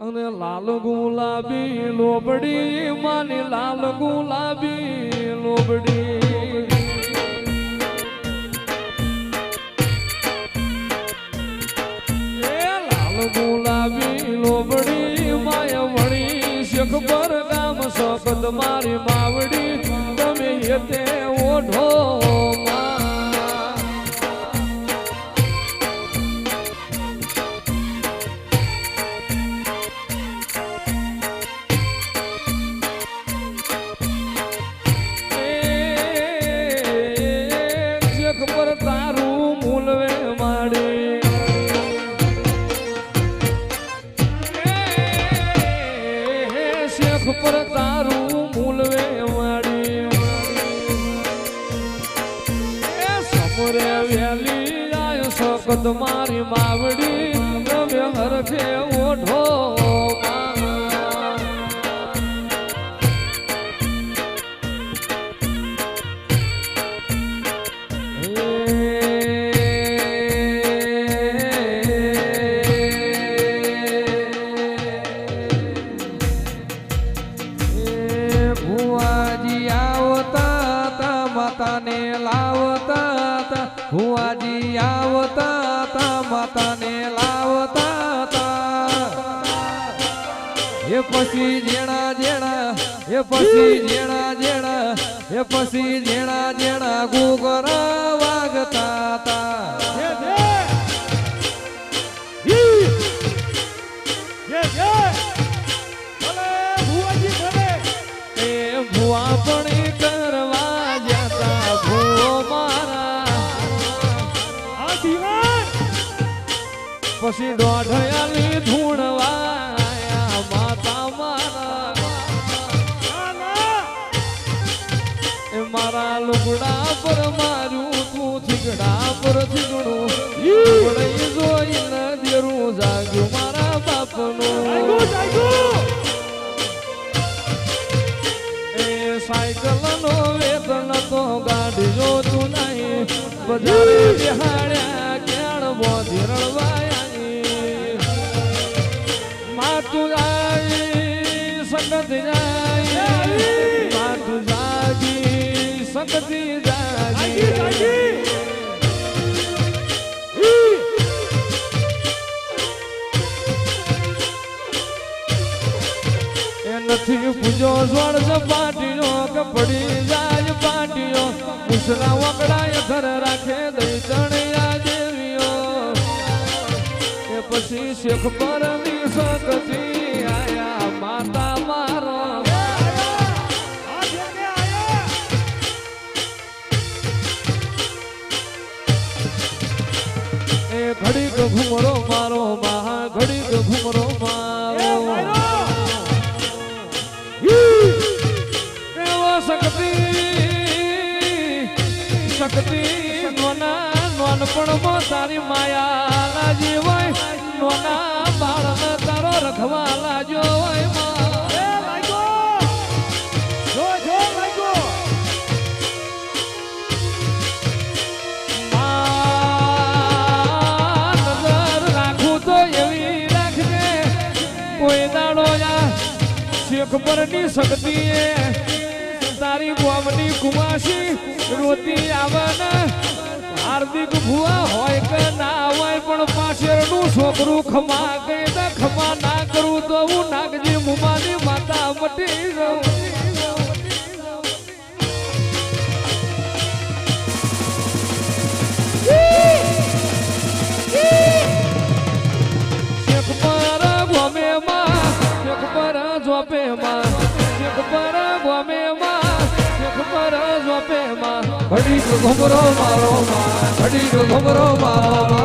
અને લાલ ગુલાબી, લોબડી, માની લાલ ગુલાબી, લોબડી. લાલ ગુલાબી, લોબડી, માય વળી શેખ પર ગામ સખત મારી માવડી તમે હેતે ઓઢો સખત મારી માવડી તમે હરખે ઓઢો માતાને લાવતા ભુવાજી આવતા પછી જેણા જેણા એ પછી જેણા જેણા એ પછી જેણા જેણા ગુગરા વાગતા તા એ કરવા જતા ભુવો મારા. પછી દોઢયાલી ધૂણવાયા મારા લુગડા પર મારું તું થીગડા પર થીગડું જોઈને દેરું જાગ્યું મારા બાપનું. એ સાયકલ નો વેતન તો ગાડી જોતું નહીં બજારે બિહાડ્યા કેળ બોધી રળવાયા માતું જાય સંગત જાય. નથી પૂજો સ્વર સપાટીઓ કે પડી જાય પાટીઓ. મુસરા વકડાય ઘર રાખે દઈ તણિયા દેવીઓ. એ પછી શેખ પર સકતી આયા માતા મારો. એ ઘડીક ઘુમરો મારો મહા ઘડીક ઘુમરો મારો. શક્તિ શક્તિ નોના નોનપણમાં તારી માયા લાજી હોય. નોના બાળને તારો રખવા લાજો હોય કોઈ દાડો શેખ પરની શક્તિ એ તારી બોમની કુમાસી રોતી આવે ને, હાર્દિક ભુવા હોય કે ના હોય, પણ પાછળનું છોકરું ખમા ગઈ ખમા ના કરું તો હું નાગજી મુમાની માતા મટી જાઉં ઘડીક ઘુમરો મારો માં ઘડીક ઘુમરો મારો